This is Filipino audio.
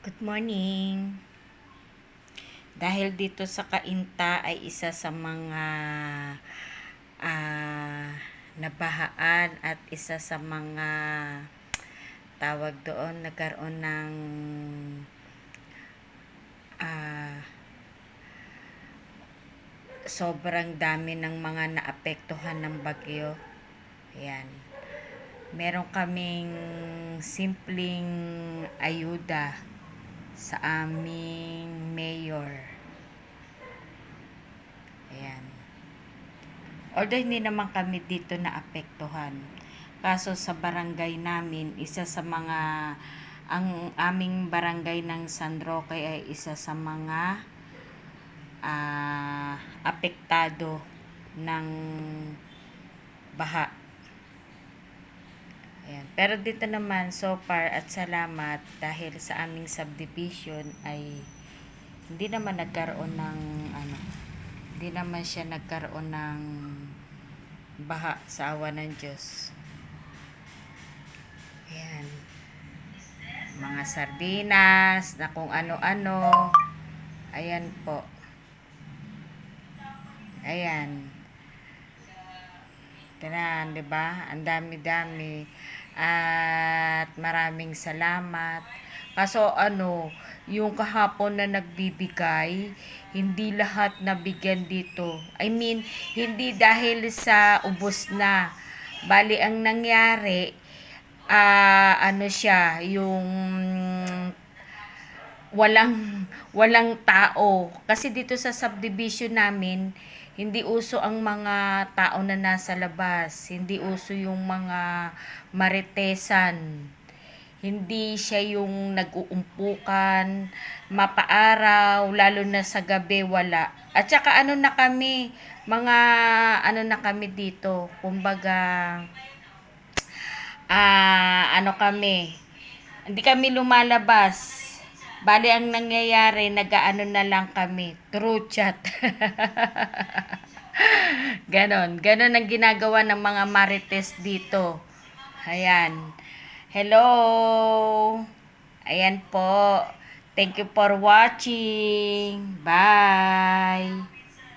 Good morning. Dahil dito sa Kainta ay isa sa mga ah, nabahaan at isa sa mga tawag doon nagkaroon ng ah, sobrang dami ng mga naapektuhan ng bagyo. Ayan. Meron kaming simpleng ayuda sa aming mayor. Ayan. Although hindi naman kami dito naapektuhan. Kaso sa barangay namin, isa sa mga, ang aming barangay ng San Roque ay isa sa mga ah, apektado ng baha. Ayan. Pero dito naman, so far, at salamat, dahil sa aming subdivision ay hindi naman nagkaroon ng, ano, hindi naman siya nagkaroon ng baha sa awa ng Diyos. Ayan. Mga sardinas, na kung ano-ano. Ayan po. Ayan. Tinan, 'di ba? Ang dami-dami. At maraming salamat. Kaso ano, yung kahapon na nagbibigay, hindi lahat nabigyan dito. I mean, hindi dahil sa ubos na. Bali ang nangyari, ah ano siya, yung walang walang tao kasi dito sa subdivision namin hindi uso ang mga tao na nasa labas. Hindi uso yung mga maritesan. Hindi siya yung nag-uumpukan mapaaraw lalo na sa gabi wala. At saka ano na kami mga ano na kami dito kumbaga ah ano kami hindi kami lumalabas Bali, ang nangyayari, nag-ano na lang kami, through chat. ganon. Ganon ang ginagawa ng mga marites dito. Ayan. Hello. Ayan po. Thank you for watching. Bye.